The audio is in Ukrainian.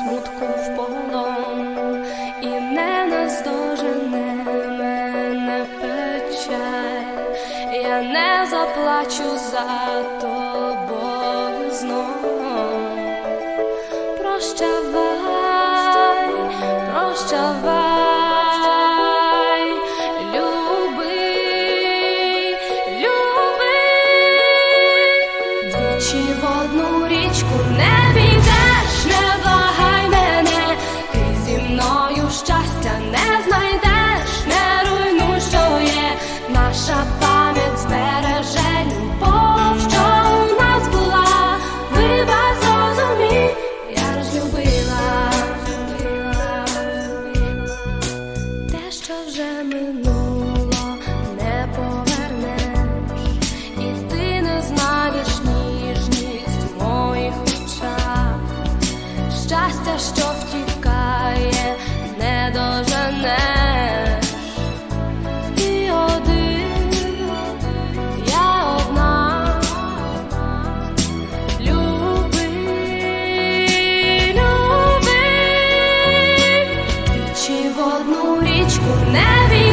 смутку в полон і не наздожене мене печаль, я не заплачу за тобою знов. Прощавай, прощавай. 回来。Marry